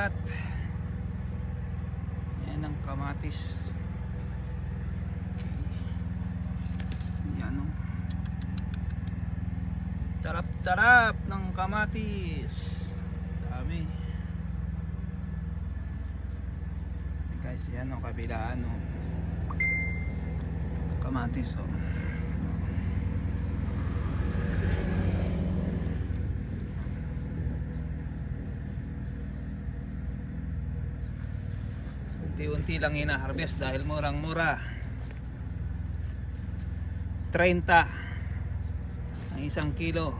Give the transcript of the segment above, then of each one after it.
lahat. Yan ang kamatis. Okay. Yan o. Tarap-tarap ng kamatis. Dami. Guys, yan o kabilaan o. Kamatis o. Unti-unti lang ina-harvest dahil murang-mura. 30 ang isang kilo.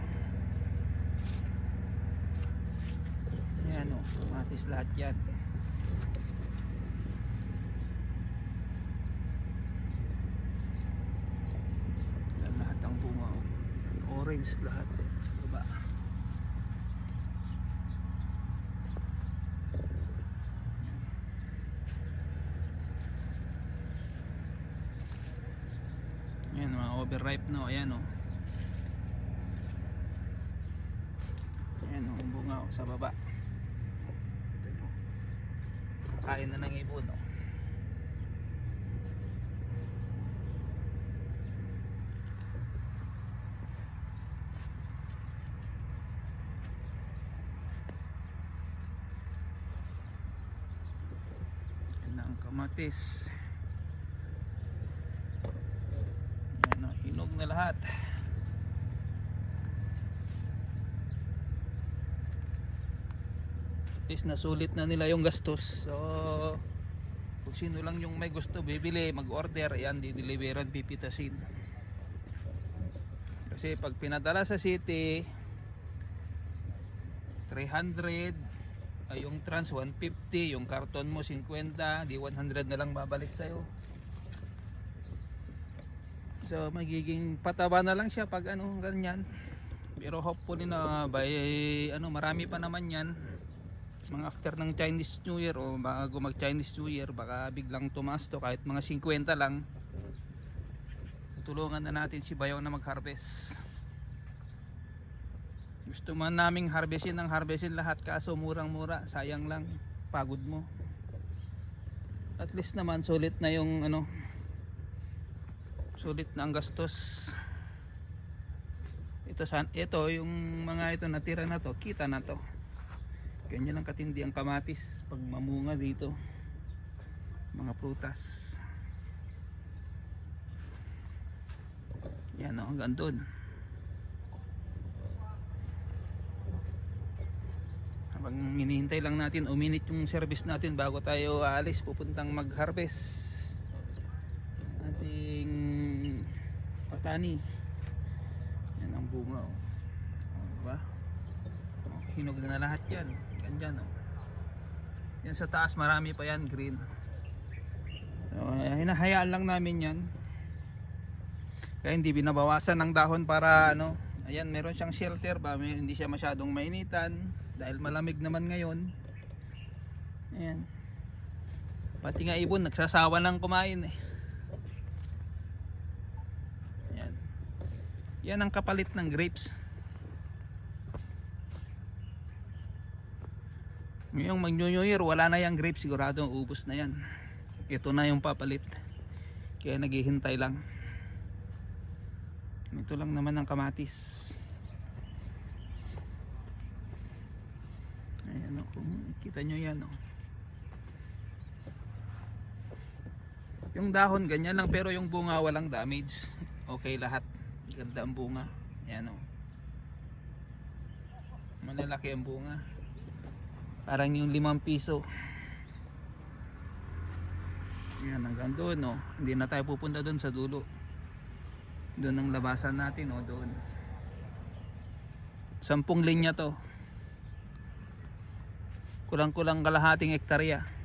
Ayan o, kamatis lahat yan. Lahat ang bunga. o. Orange lahat eh, sa baba. Ayan mga overripe no, ayan o. Ayan o, ang bunga o, sa baba. Ito. Kain na ng ibon o. Ayan na ang kamatis. Hinog na lahat. At least nasulit na nila yung gastos. So, kung sino lang yung may gusto bibili, mag-order, yan, di-deliveran, pipitasin. Kasi pag pinadala sa city, 300, ay yung trans 150, yung karton mo 50, di 100 na lang babalik sa'yo. So magiging pataba na lang siya pag ano ganyan. Pero hopefully na by ano marami pa naman 'yan. Mga after ng Chinese New Year o bago mag Chinese New Year baka biglang tumaas to kahit mga 50 lang. Tulungan na natin si Bayaw na mag-harvest. Gusto man naming harvestin ng harvestin lahat kaso murang-mura, sayang lang pagod mo. At least naman sulit na yung ano sulit na ang gastos. Ito san ito yung mga ito natira na to. Kita na to. Ganyan lang katindi ang kamatis pag mamunga dito. Mga prutas. Yan o hanggang dun. Habang hinihintay lang natin uminit yung service natin bago tayo aalis pupuntang mag harvest patani yan ang bunga oh. Oh, diba? Oh, hinog na lahat yan. Ganyan oh. yan sa taas marami pa yan green. So, hinahayaan lang namin yan. Kaya hindi binabawasan ng dahon para ano ayan meron siyang shelter ba? May, hindi siya masyadong mainitan dahil malamig naman ngayon. Ayan. Pati nga ibon nagsasawa ng kumain eh Yan. Yan ang kapalit ng grapes. Ngayong mag New Year, wala na yung grapes, sigurado ubos na yan. Ito na yung papalit. Kaya naghihintay lang. Ito lang naman ang kamatis. Ayan o, kung kita nyo yan o. Yung dahon ganyan lang pero yung bunga walang damage. Okay lahat. Ganda ang bunga. Ayan o. Malalaki ang bunga. Parang yung limang piso. Ayan hanggang doon o. Hindi na tayo pupunta doon sa dulo. Doon ang labasan natin o doon. Sampung linya to. Kulang-kulang kalahating hektarya.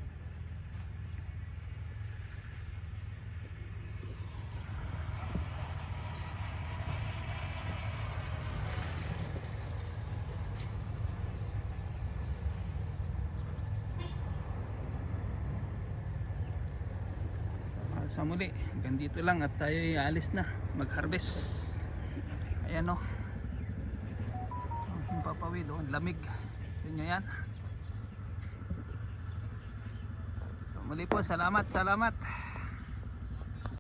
sa muli. Ganito lang at tayo ay alis na. Mag harvest ayan oh. o ang papawid o lamig. Yun yan. So muli po salamat salamat.